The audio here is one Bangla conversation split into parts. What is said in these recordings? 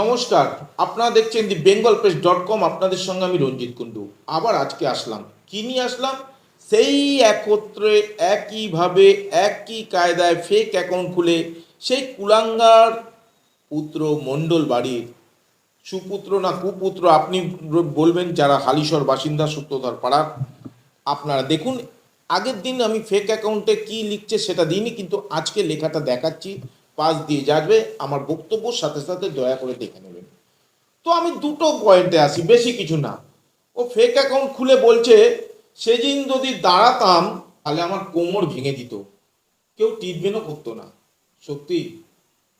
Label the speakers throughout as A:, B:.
A: নমস্কার, আপনারা দেখছেন the Bengal press dot com, আপনাদের সঙ্গে আমি রঞ্জিত কুণ্ডু। আবার আজকে আসলাম। কি নিয়ে আসলাম? সেই একত্রে একইভাবে একই কায়দায় ফেক অ্যাকাউন্ট খুলে সেই কুলাঙ্গার পুত্র মণ্ডল বাড়ির, সুপুত্র না কুপুত্র, আপনি বলবেন যারা হালিশর বাসিন্দা সত্যধর পাড়ার, আপনারা দেখুন, আগের দিন আমি ফেক অ্যাকাউন্টে কি লিখছে সেটা দিইনি, কিন্তু আজকে লেখাটা দেখাচ্ছি। পাস দিয়ে যাবে, আমার বক্তব্যর সাথে সাথে দয়া করে দেখে নেবেন। তো আমি দুটো পয়েন্টে আসি বেশি কিছু না। ও ফেক অ্যাকাউন্ট খুলে বলছে, সেদিন যদি দাঁড়াতাম, তাহলে আমার কোমর ভেঙে দিত। কেউ ট্রিটমেন্টও করতো না। সত্যি?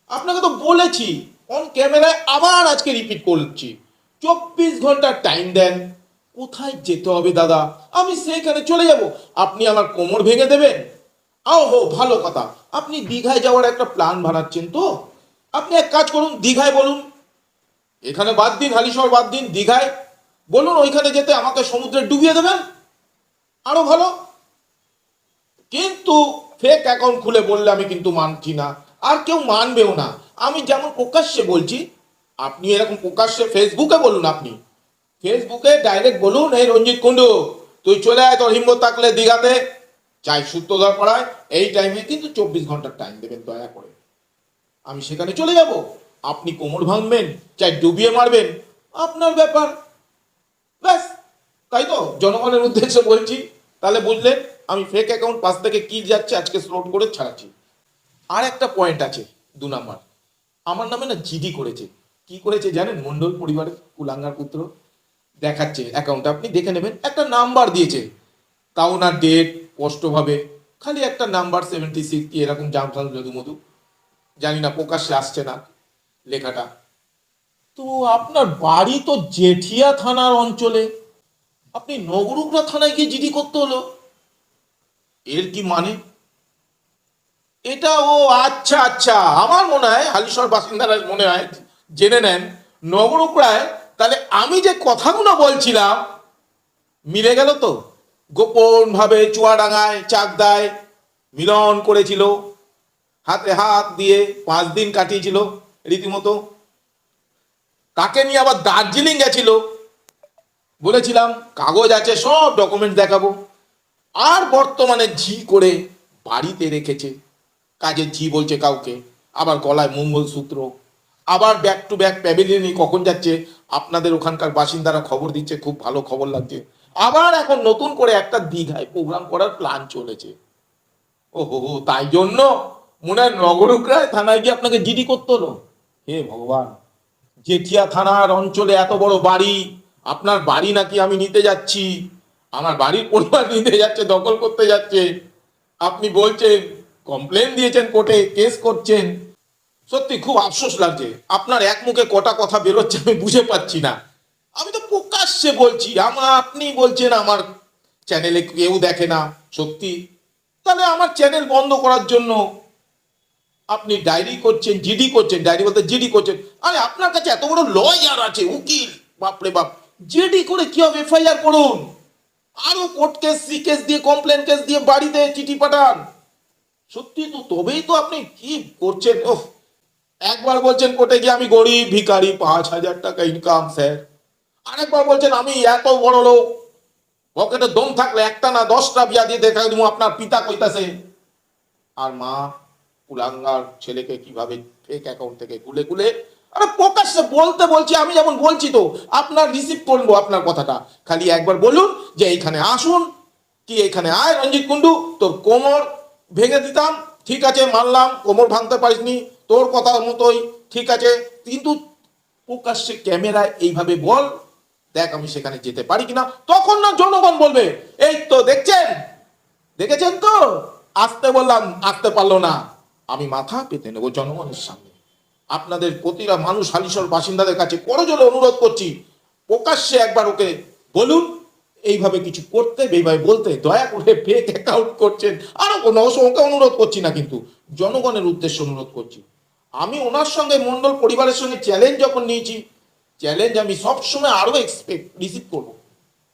A: আপনাকে তো বলেছি অন ক্যামেরায় আবার আজকে রিপিট করছি। চব্বিশ ঘণ্টা টাইম দেন। কোথায় যেতে হবে দাদা? আমি সেইখানে চলে যাব। আপনি আমার কোমর ভেঙে দেবেন? আও হো, ভালো কথা। আপনি দীঘায় যাওয়ার একটা প্ল্যান বানাচ্ছেন তো। আপনি এক কাজ করুন, দীঘায় বলুন। এখানে বাদ দিন, হালিশহর বাদ দিন, দীঘায় বলুন, ওইখানে যেতে আমাকে সমুদ্রে ডুবিয়ে দেবেন। আরও ভালো। কিন্তু ফেক অ্যাকাউন্ট খুলে বললে আমি কিন্তু মানছি না। আর কেউ মানবেও না। আমি যেমন প্রকাশ্যে বলছি, আপনি এরকম প্রকাশ্যে ফেসবুকে বলুন আপনি। ফেসবুকে ডাইরেক্ট বলুন, এই রঞ্জিত কুণ্ডু, তুই চলে আয় তোর হিম্মত থাকলে দীঘাতে। চাই সূত্রধর পড়ায়, এই টাইমে কিন্তু চব্বিশ ঘণ্টার টাইম দেবেন দয়া করে। আমি সেখানে চলে যাব। আপনি কোমর ভাঙবেন, চাই ডুবিয়ে মারবেন। আপনার ব্যাপার। ব্যাস, তাই তো? জনগণের উদ্দেশ্যে বলছি। তাহলে বুঝলেন, আমি ফেক অ্যাকাউন্ট পাশ থেকে কি যাচ্ছে আজকে স্লোট করে ছাড়াচ্ছি। আর একটা পয়েন্ট আছে, দু নাম্বার আমার নামে না জিডি করেছে। কি করেছে জানেন মন্ডল পরিবারের কুলাঙ্গার পুত্র? দেখাচ্ছে। অ্যাকাউন্ট আপনি দেখে নেবেন, একটা নাম্বার দিয়েছে। তাও না ডেট স্পষ্টভাবে। খালি একটা নাম্বার সেভেন্টি সিক্স কি এরকম জামসাল যদু মধু জানি না, প্রকাশ্যে আসছে না লেখাটা। তো আপনার বাড়ি তো জেঠিয়া থানার অঞ্চলে। আপনি নগরুকরা থানায় গিয়ে জিডি করতে হলো। এর কি মানে? এটা ও আচ্ছা আচ্ছা। আমার মনে হয়, হালিশহর বাসিন্দারা মনে হয়, জেনে নেন নগরুকরায় তাহলে আমি যে কথাগুলো বলছিলাম, মিলে গেল তো? গোপন ভাবে চুয়াডাঙ্গায় চাকদায় মিলন করেছিল। হাতে হাত দিয়ে পাঁচ দিন কাটিয়েছিল রীতিমতো। তাকে নিয়ে আবার দার্জিলিং গেছিল? বলেছিলাম, কাগজ আছে, সব ডকুমেন্ট দেখাবো। আর বর্তমানে ঝি করে বাড়িতে রেখেছে। কাজে ঝি বলছে কাউকে। আবার গলায় মঙ্গলসূত্র আবার ব্যাক টু ব্যাক প্যাভিলিয়নে কখন যাচ্ছে? আপনাদের ওখানকার বাসিন্দারা খবর দিচ্ছে, খুব ভালো খবর লাগছে। আবার এখন নতুন করে একটা দীঘায় প্রোগ্রাম করার প্ল্যান চলেছে। ও হো হো, তাই জন্য মনে হয় নগরুকরায় থানায় গিয়ে আপনাকে জিডি করতে হে ভগবান জেঠিয়া থানার অঞ্চলে এত বড় বাড়ি আপনার বাড়ি নাকি আমি নিতে যাচ্ছি। আমার বাড়ির পরিবার নিতে যাচ্ছে দখল করতে যাচ্ছে। আপনি বলছেন কমপ্লেন দিয়েছেন কোর্টে কেস করছেন। সত্যি খুব আফসোস লাগছে। আপনার এক মুখে কটা কথা বেরোচ্ছে আমি বুঝে পাচ্ছি না। আমি তো প্রকাশ্যে বলছি আমার আপনি বলছেন আমার চ্যানেলে কেউ দেখে না, সত্যি। তাহলে আমার চ্যানেল বন্ধ করার জন্য আপনি ডায়েরি করছেন জিডি করছেন ডায়েরি বলতে জিডি করছেন। আরে, আপনার কাছে এত বড় লয়ার আছে, উকিল। বাপরে বাপ। জিডি করে কি হবে? এফআইআর করুন। আরও কোর্ট কেস সি কেস দিয়ে কমপ্লেন কেস দিয়ে বাড়িতে চিঠি পাঠান। সত্যি তো, তবেই তো আপনি কি করছেন? ওহ, একবার বলছেন কোর্টে গিয়ে আমি গরিব ভিখারি, পাঁচ হাজার টাকা ইনকাম স্যার আরেকবার বলছেন, আমি এত বড় লোক। পকেটে দম থাকলে একটা না দশটা বিয়া দিয়ে দেখা দেবো, আপনার পিতা কইতাছে। আর মা কুলাঙ্গার ছেলেকে কীভাবে ফেক অ্যাকাউন্ট থেকে গুলে গুলে, আরে প্রকাশ্যে বলতে বলছি, আমি যেমন বলছি তো, আপনার রিসিভ করব আপনার কথাটা। খালি একবার বলুন যে এইখানে আসুন, কি এইখানে আয় রঞ্জিত কুন্ডু তোর কোমর ভেঙে দিতাম, ঠিক আছে, মানলাম, কোমর ভাঙতে পারিসনি, তোর কথা মতোই, ঠিক আছে, কিন্তু প্রকাশ্যে ক্যামেরায় এইভাবে বল দেখ আমি সেখানে যেতে পারি কিনা। তখন না জনগণ বলবে, এই তো দেখছেন, দেখেছেন তো? আসতে বললাম, আসতে পারল না। আমি মাথা পেতে নেব জনগণের সামনে। আপনাদের প্রতিটা মানুষ হালিশর বাসিন্দাদের কাছে করজোরে অনুরোধ করছি, প্রকাশ্যে একবার ওকে বলুন, এইভাবে কিছু করতে, এইভাবে বলতে দয়া করে ফেক অ্যাকাউন্ট করছেন। আরও কোনো ওকে অনুরোধ করছি না কিন্তু, জনগণের উদ্দেশ্যে অনুরোধ করছি। আমি ওনার সঙ্গে মন্ডল পরিবারের সঙ্গে চ্যালেঞ্জ যখন নিয়েছি চ্যালেঞ্জ আমি সবসময় আরও এক্সপেক্ট রিসিভ করব।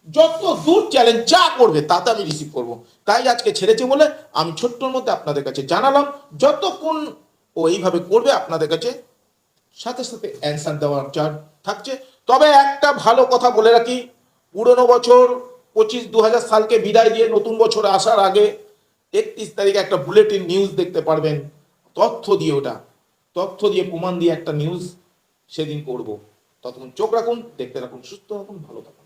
A: যত দূর চ্যালেঞ্জ যা করবে, তাতে আমি রিসিভ করব। তাই আজকে ছেড়েছে বলে আমি ছোট্টর মধ্যে আপনাদের কাছে জানালাম, যতক্ষণ ও এইভাবে করবে, আপনাদের কাছে সাথে সাথে অ্যান্সার দেওয়ার চার থাকছে। তবে একটা ভালো কথা বলে রাখি, পুরনো বছর পঁচিশ দু সালকে বিদায় দিয়ে নতুন বছর আসার আগে একত্রিশ তারিখে একটা বুলেটিন নিউজ দেখতে পারবেন, তথ্য দিয়ে ওটা, তথ্য দিয়ে প্রমাণ দিয়ে একটা নিউজ সেদিন করব। ততক্ষণ চোখ রাখুন দেখতে রাখুন সুস্থ রাখুন ভালো থাকুন।